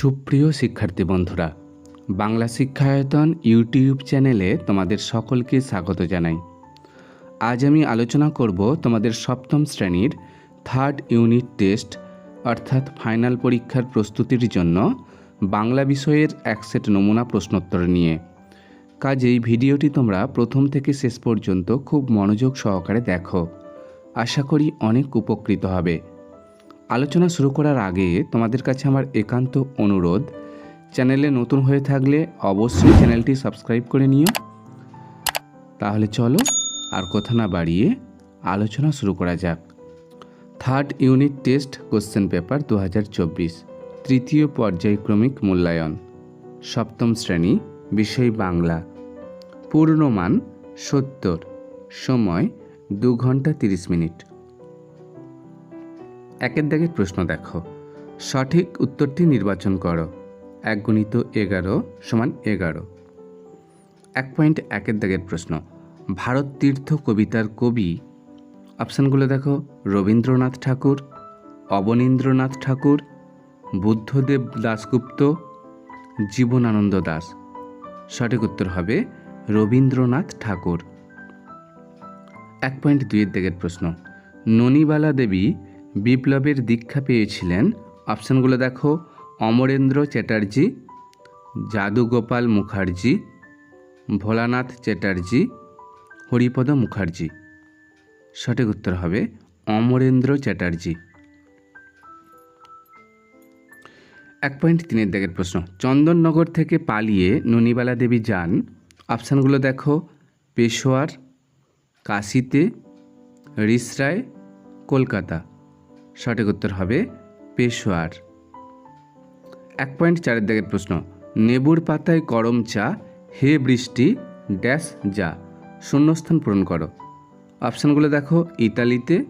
সুপ্রিয় শিক্ষার্থী বন্ধুরা, বাংলা শিক্ষায়তন ইউটিউব চ্যানেলে তোমাদের সকলকে স্বাগত জানাই। আজ আমি আলোচনা করব তোমাদের সপ্তম শ্রেণির থার্ড ইউনিট টেস্ট অর্থাৎ ফাইনাল পরীক্ষার প্রস্তুতির জন্য বাংলা বিষয়ের এক সেট নমুনা প্রশ্নোত্তর নিয়ে। কাজেই ভিডিওটি তোমরা প্রথম থেকে শেষ পর্যন্ত খুব মনোযোগ সহকারে দেখো। আশা করি অনেক উপকৃত হবে। আলোচনা শুরু করার আগে তোমাদের কাছে আমার একান্ত অনুরোধ, চ্যানেলে নতুন হয়ে থাকলে অবশ্যই চ্যানেলটি সাবস্ক্রাইব করে নিও। তাহলে চলো আর কথা না বাড়িয়ে আলোচনা শুরু করা যাক। Third unit test question paper দু হাজার চব্বিশ, তৃতীয় পর্যায়ক্রমিক মূল্যায়ন, সপ্তম শ্রেণি, বিষয় বাংলা। পূর্ণমান সত্তর, সময় দু ঘণ্টা তিরিশ মিনিট। একের দাগের প্রশ্ন দেখো। সঠিক উত্তরটি নির্বাচন করো। এক গুণিত এগারো সমান এগারো। এক পয়েন্ট একের দাগের প্রশ্ন। ভারত তীর্থ কবিতার কবি। অপশানগুলো দেখো। রবীন্দ্রনাথ ঠাকুর, অবনীন্দ্রনাথ ঠাকুর, বুদ্ধদেব দাশগুপ্ত, জীবনানন্দ দাস সঠিক উত্তর হবে রবীন্দ্রনাথ ঠাকুর। এক পয়েন্ট দুইয়ের দিকের প্রশ্ন। ননিবালা দেবী বিপ্লবের দীক্ষা পেয়েছিলেন। অপশানগুলো দেখো। অমরেন্দ্র চ্যাটার্জি যাদুগোপাল মুখার্জি, ভোলানাথ চ্যাটার্জি, হরিপদ মুখার্জি। সঠিক উত্তর হবে অমরেন্দ্র চ্যাটার্জি। এক পয়েন্ট তিনের দিকের প্রশ্ন। চন্দননগর থেকে পালিয়ে ননিবালা দেবী যান। অপশানগুলো দেখো। পেশোয়ার, কাশিতে রিসরায় কলকাতা। সঠিক উত্তর হবে পেশোয়ার। এক পয়েন্ট চারের দিকের প্রশ্ন, নেবুর পাতায় করম চা, হে বৃষ্টি, ড্যাশ যা, শূন্যস্থান পূরণ করো। অপশানগুলো দেখো, ইতালিতে,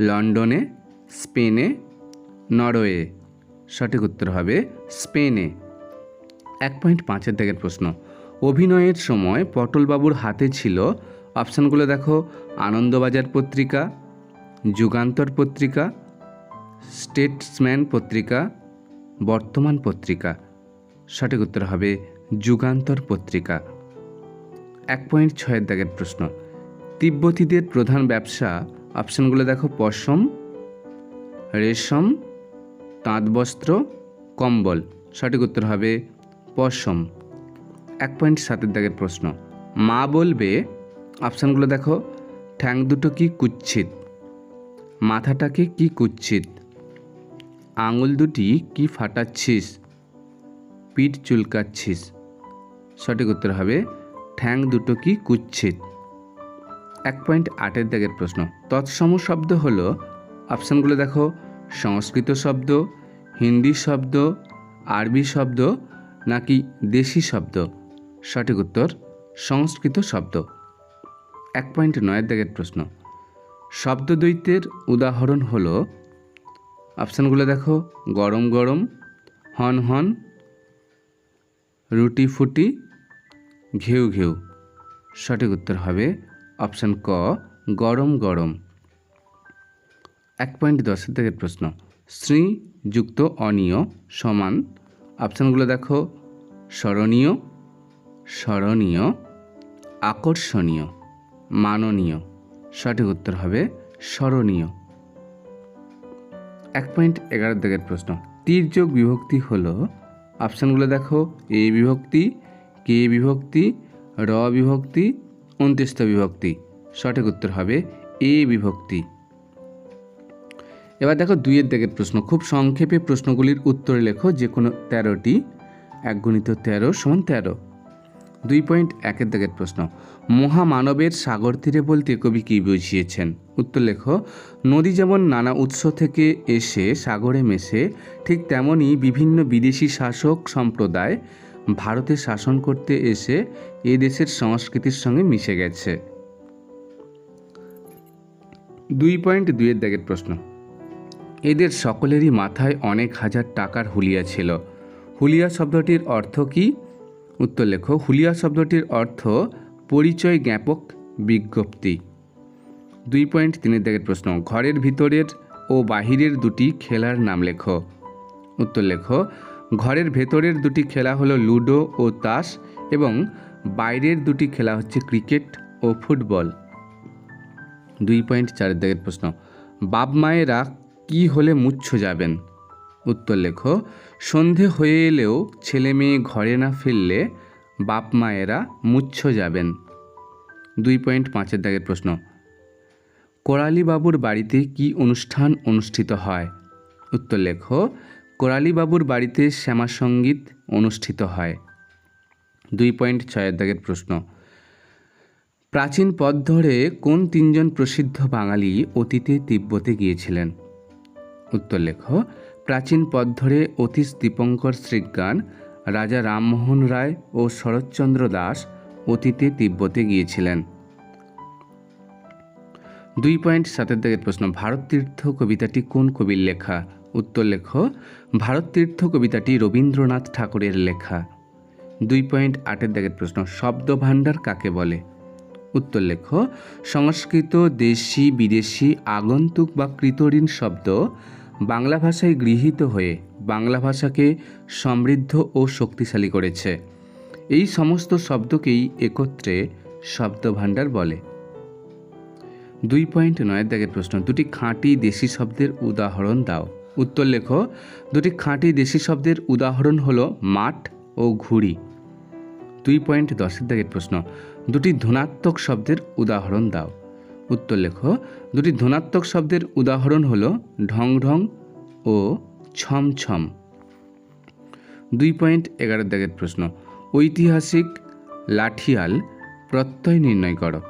লন্ডনে, স্পেনে, নরওয়ে। সঠিক উত্তর হবে স্পেনে। এক পয়েন্ট পাঁচের দিকের প্রশ্ন, অভিনয়ের সময় পটলবাবুর হাতে ছিল, অপশানগুলো দেখো, আনন্দবাজার পত্রিকা যুগান্তর পত্রিকা, স্টেটসম্যান পত্রিকা, বর্তমান পত্রিকা। সঠিক উত্তর হবে যুগান্তর পত্রিকা। এক পয়েন্ট ছয়ের দাগের প্রশ্ন। তিব্বতীদের প্রধান ব্যবসা অপশানগুলো দেখো, পশম, রেশম, তাঁতবস্ত্র, কম্বল। সঠিক উত্তর হবে পশম। এক পয়েন্ট সাতের দাগের প্রশ্ন। মা বলবে, অপশানগুলো দেখো, ঠ্যাং দুটো কি কুচ্ছিত? মাথাটাকে কি কুচ্ছিত আঙুল দুটি কি ফাটাচ্ছিস? পিঠ চুলকাচ্ছিস? সঠিক উত্তর হবে, ঠ্যাং দুটো কি কুচ্ছিত? এক পয়েন্ট আটের দাগের প্রশ্ন। তৎসম শব্দ হল, অপশানগুলো দেখো, সংস্কৃত শব্দ, হিন্দি শব্দ, আরবি শব্দ, নাকি দেশি শব্দ? সঠিক উত্তর, সংস্কৃত শব্দ। এক পয়েন্ট নয়ের দাগের প্রশ্ন। শব্দদ্বৈতের উদাহরণ হল, অপশানগুলো দেখো, গরম গরম, হন হন, রুটি ফুটি, ঘেউ ঘেউ। সঠিক উত্তর হবে অপশান ক, গরম গরম। এক পয়েন্ট দশের থেকে প্রশ্ন, শ্রী যুক্ত অনিয় সমান, অপশানগুলো দেখো, স্মরণীয় স্মরণীয়, আকর্ষণীয়, মাননীয়। সঠিক উত্তর হবে স্মরণীয়। এক পয়েন্ট এগারো দিকের প্রশ্ন। তীর্যক বিভক্তি হলো, অপশানগুলো দেখো, এ বিভক্তি, কে বিভক্তি, র বিভক্তি অন্ত্যেষ্ট বিভক্তি। সঠিক উত্তর হবে এ বিভক্তি। এবার দেখো দুইয়ের দিকের প্রশ্ন। খুব সংক্ষেপে প্রশ্নগুলির উত্তর লেখো যে কোনো তেরোটি, এক গুণিত তেরো সমান তেরো। দুই পয়েন্ট একের দিকের প্রশ্ন। মহামানবের সাগর তীরে বলতে কবি কী বুঝিয়েছেন? উত্তর লেখ, নদী যেমন নানা উৎস থেকে এসে সাগরে মেশে, ঠিক তেমনই বিভিন্ন বিদেশি শাসক সম্প্রদায় ভারতে শাসন করতে এসে এ দেশের সংস্কৃতির সঙ্গে মিশে গেছে। দুই পয়েন্ট দুইয়ের দাগের প্রশ্ন, এদের সকলেরই মাথায় অনেক হাজার টাকার হুলিয়া ছিল। হুলিয়া শব্দটির অর্থ কী? উত্তর লেখো, হুলিয়া শব্দটির অর্থ পরিচয় জ্ঞাপক বিজ্ঞপ্তি। দুই পয়েন্ট তিনের দাগের প্রশ্ন, ঘরের ভিতরের ও বাহিরের দুটি খেলার নাম লেখো। উত্তর লেখো, ঘরের ভেতরের দুটি খেলা হলো লুডো ও তাস এবং বাইরের দুটি খেলা হচ্ছে ক্রিকেট ও ফুটবল। দুই পয়েন্ট চারের দিকের প্রশ্ন, বাপ মায়েরা কি হলে মুচ্ছ যাবেন? উত্তর লেখো সন্ধে হয়ে এলেও ছেলে মেয়ে ঘরে না ফিরলে বাপ মায়েরা মুচ্ছ যাবেন। দুই পয়েন্ট পাঁচের দাগের প্রশ্ন কোরালি বাবুর বাড়িতে কি অনুষ্ঠান অনুষ্ঠিত হয়? উত্তর লেখ কোরালি বাবুর বাড়িতে শ্যামা সংগীত অনুষ্ঠিত হয়। দুই পয়েন্ট ছয়ের দাগের প্রশ্ন, প্রাচীন পথ ধরে কোন তিনজন প্রসিদ্ধ বাঙালি অতীতে তিব্বতে গিয়েছিলেন? উত্তর লেখো প্রাচীন পথ ধরে অতীশ দীপঙ্কর শ্রীজ্ঞান, রাজা রামমোহন রায় ও শরৎচন্দ্র দাস অতীতে তিব্বতে গিয়েছিলেন। দুই পয়েন্ট সাতের দিকের প্রশ্ন, ভারত তীর্থ কবিতাটি কোন কবির লেখা? উত্তর লেখ, ভারত তীর্থ কবিতাটি রবীন্দ্রনাথ ঠাকুরের লেখা। দুই পয়েন্ট আটের দিকের প্রশ্ন শব্দ ভাণ্ডার কাকে বলে? উত্তর লেখ, সংস্কৃত, দেশি, বিদেশি, আগন্তুক বা কৃতঋণ শব্দ বাংলা ভাষায় গৃহীত হয়ে বাংলা ভাষাকে সমৃদ্ধ ও শক্তিশালী করেছে। এই সমস্ত শব্দকেই একত্রে শব্দভাণ্ডার বলে। দুই পয়েন্ট নয়ের দাগের প্রশ্ন, দুটি খাঁটি দেশি শব্দের উদাহরণ দাও। উত্তর লেখো, দুটি খাঁটি দেশি শব্দের উদাহরণ হলো মাঠ ও ঘুড়ি। দুই পয়েন্ট দশের দাগের প্রশ্ন, দুটি ধনাত্মক শব্দের উদাহরণ দাও। উত্তর লেখো। দুটি ধনাত্মক শব্দের উদাহরণ হলো ঢং ঢং ও ছম ছম। দুই পয়েন্ট এগারো দাগের প্রশ্ন। ঐতিহাসিক লাঠিয়াল প্রত্যয় নির্ণয় করো।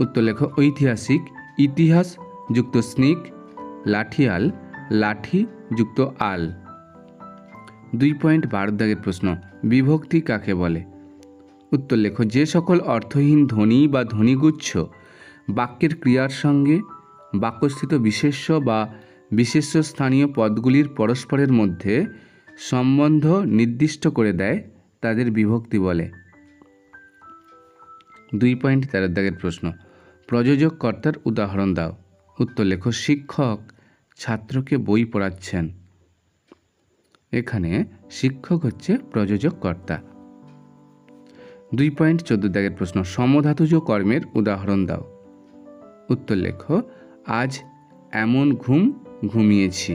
উত্তর লেখো, ঐতিহাসিক ইতিহাস যুক্ত স্নিক, লাঠিয়াল লাঠি যুক্ত আল। দুই পয়েন্ট বারো দাগের প্রশ্ন, বিভক্তি কাকে বলে? উত্তর লেখো, যে সকল অর্থহীন ধ্বনি বা ধ্বনিগুচ্ছ বাক্যের ক্রিয়ার সঙ্গে বাক্যস্থিত বিশেষ্য বা বিশেষ্য স্থানীয় পদগুলির পরস্পরের মধ্যে সম্বন্ধ নির্দিষ্ট করে দেয় তাদের বিভক্তি বলে। দুই পয়েন্ট তেরো দাগের প্রশ্ন প্রযোজক কর্তার উদাহরণ দাও। উত্তর লেখো, শিক্ষক ছাত্রকে বই পড়াচ্ছেন। এখানে শিক্ষক হচ্ছে প্রযোজক কর্তা দুই পয়েন্ট চোদ্দ দাগের প্রশ্ন, সমধাতুজ কর্মের উদাহরণ দাও। উত্তর লেখো আজ এমন ঘুম ঘুমিয়েছি।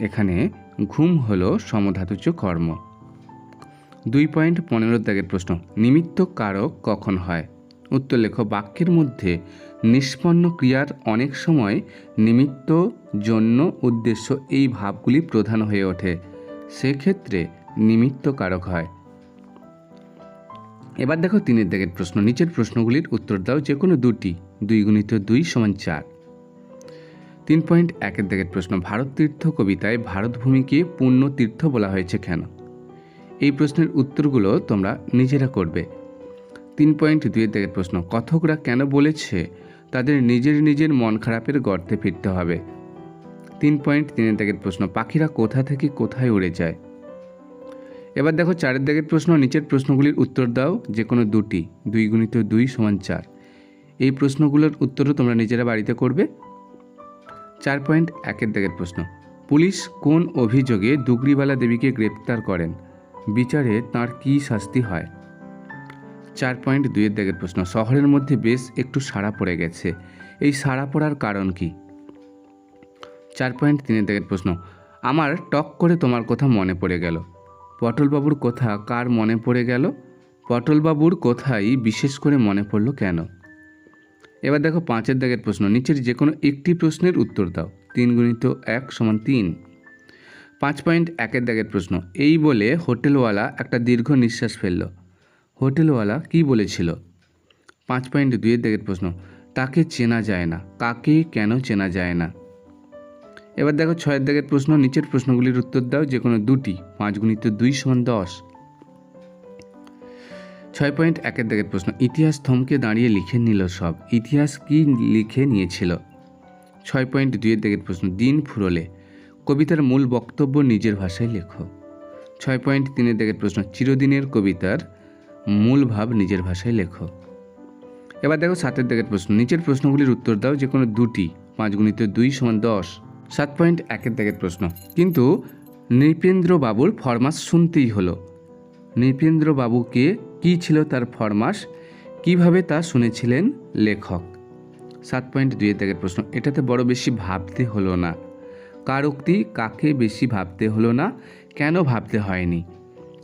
এখানে ঘুম হলো সমধাতুজ কর্ম। দুই পয়েন্ট পনেরো দাগের প্রশ্ন, নিমিত্ত কারক কখন হয়? উত্তর লেখো বাক্যের মধ্যে নিষ্পন্ন ক্রিয়ার অনেক সময় নিমিত্ত জন্য উদ্দেশ্য এই ভাবগুলি প্রধান হয়ে ওঠে। সেক্ষেত্রে নিমিত্ত কারক হয়। এবার দেখো তিনের দাগের প্রশ্ন। নিচের প্রশ্নগুলির উত্তর দাও যে কোনো দুটি। দুই গুণিত দুই সমান চার। তিন পয়েন্ট একের দাগের প্রশ্ন। ভারত তীর্থ কবিতায় ভারতভূমিকে পূর্ণ তীর্থ বলা হয়েছে কেন? এই প্রশ্নের উত্তরগুলো তোমরা নিজেরা করবে। তিন পয়েন্ট দুইয়ের দিকের প্রশ্ন। কথকরা কেন বলেছে তাদের নিজের নিজের মন খারাপের গর্তে ফিরতে হবে? তিন পয়েন্ট তিনের দিকের প্রশ্ন। পাখিরা কোথা থেকে কোথায় উড়ে যায়? এবার দেখো চারের দিকের প্রশ্ন, নিচের প্রশ্নগুলির উত্তর দাও যে কোনো দুটি, দুই গুণিত দুই সমান চার। এই প্রশ্নগুলোর উত্তরও তোমরা নিজেরা বাড়িতে করবে। চার পয়েন্ট একের দিকের প্রশ্ন। পুলিশ কোন অভিযোগে দুগরিবালা দেবীকে গ্রেপ্তার করেন? বিচারে তার কী শাস্তি হয়? চার পয়েন্ট দুইয়ের দিকের প্রশ্ন। শহরের মধ্যে বেশ একটু সাড়া পড়ে গেছে। এই সাড়া পড়ার কারণ কি? চার পয়েন্ট তিনের দিকের প্রশ্ন। আমার টক করে তোমার কথা মনে পড়ে গেল। পটলবাবুর কথা কার মনে পড়ে গেল? পটলবাবুর কথাই বিশেষ করে মনে পড়ল কেন? এবার দেখো পাঁচের দাগের প্রশ্ন। নিচের যে কোনো একটি প্রশ্নের উত্তর দাও। তিন গুণিত এক সমান তিন। পাঁচ পয়েন্ট একের দাগের প্রশ্ন। এই বলে হোটেলওয়ালা একটা দীর্ঘ নিঃশ্বাস ফেলল। হোটেলওয়ালা কি বলেছিল? পাঁচ পয়েন্ট দুইয়ের দিকের প্রশ্ন। তাকে চেনা যায় না। কাকে কেন চেনা যায় না? এবার দেখো ছয়ের দিকের প্রশ্ন, নিচের প্রশ্নগুলির উত্তর দাও, যে কোনো দুটি, পাঁচ গুণিত দুই সমান দশ। ছয় পয়েন্ট একের দিকের প্রশ্ন, ইতিহাস থমকে দাঁড়িয়ে লিখে নিল সব, ইতিহাস কি লিখে নিয়েছিল? ছয় পয়েন্ট দুইয়ের দিকের প্রশ্ন, দিন ফুরলে, কবিতার মূল বক্তব্য নিজের ভাষায় লেখো। ছয় পয়েন্ট তিনের দিকের প্রশ্ন, চিরদিনের কবিতার মূল ভাব নিজের ভাষায় লেখো। এবার দেখো সাতের দিকের প্রশ্ন, নিচের প্রশ্নগুলির উত্তর দাও, যে কোনো দুটি, পাঁচ গুণিত দুই সমান দশ। সাত পয়েন্ট একের দিকের প্রশ্ন। কিন্তু নৃপেন্দ্রবাবুর ফরমাস শুনতেই হলো। নৃপেন্দ্রবাবুকে কী ছিল তার ফরমাস? কীভাবে তা শুনেছিলেন লেখক? সাত পয়েন্ট দুইয়ের দাগের প্রশ্ন। এটাতে বড় বেশি ভাবতে হলো না। কার উক্তি, কাকে বেশি ভাবতে হলো না, কেন ভাবতে হয়নি?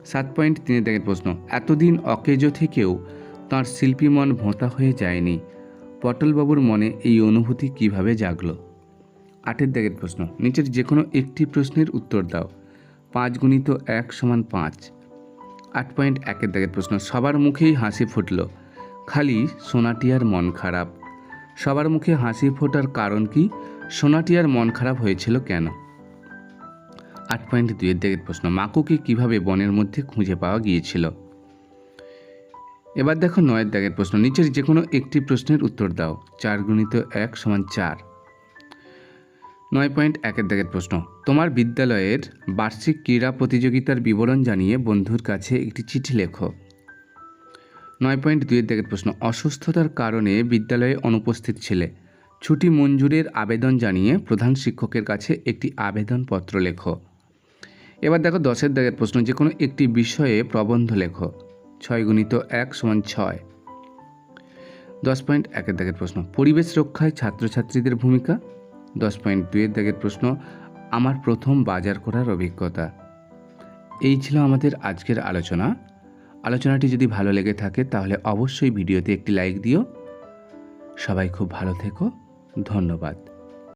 সাত পয়েন্ট তিনের দাগের প্রশ্ন। এতদিন অকেজো থেকেও তাঁর শিল্পী মন ভোঁতা হয়ে যায়নি। পটলবাবুর মনে এই অনুভূতি কীভাবে জাগলো? আটের দাগের প্রশ্ন। নিচের যে কোনো একটি প্রশ্নের উত্তর দাও। পাঁচ গুণিত এক সমান পাঁচ। আট পয়েন্ট একের দাগের প্রশ্ন। সবার মুখেই হাসি ফুটল। খালি সোনাটিয়ার মন খারাপ। সবার মুখে হাসি ফোটার কারণ কি? সোনাটিয়ার মন খারাপ হয়েছিল কেন? আট পয়েন্ট দুইয়ের দাগের প্রশ্ন। মাকুকে কীভাবে বনের মধ্যে খুঁজে পাওয়া গিয়েছিল? এবার দেখো নয়ের দাগের প্রশ্ন। নিচের যে কোনো একটি প্রশ্নের উত্তর দাও। চার গুণিত এক সমান চার। নয় পয়েন্ট একের দাগের প্রশ্ন। তোমার বিদ্যালয়ের বার্ষিক ক্রীড়া প্রতিযোগিতার বিবরণ জানিয়ে বন্ধুর কাছে একটি চিঠি লেখো। নয় পয়েন্ট দুইয়ের দাগের প্রশ্ন। অসুস্থতার কারণে বিদ্যালয়ে অনুপস্থিত ছিলে। ছুটি মঞ্জুরের আবেদন জানিয়ে প্রধান শিক্ষকের কাছে একটি আবেদনপত্র লেখো। এবার দেখো দশের দাগের প্রশ্ন। যে কোনো একটি বিষয়ে প্রবন্ধ লেখো। ছয় গুণিত এক সমান ছয়। দশ পয়েন্ট একের দাগের প্রশ্ন। পরিবেশ রক্ষায় ছাত্রছাত্রীদের ভূমিকা? দশ পয়েন্ট দুয়ের দাগের প্রশ্ন, আমার প্রথম বাজার করার অভিজ্ঞতা। এই ছিল আমাদের আজকের আলোচনা। আলোচনাটি যদি ভালো লেগে থাকে, তাহলে অবশ্যই ভিডিওতে একটি লাইক দিও। সবাই খুব ভালো থেকো। ধন্যবাদ।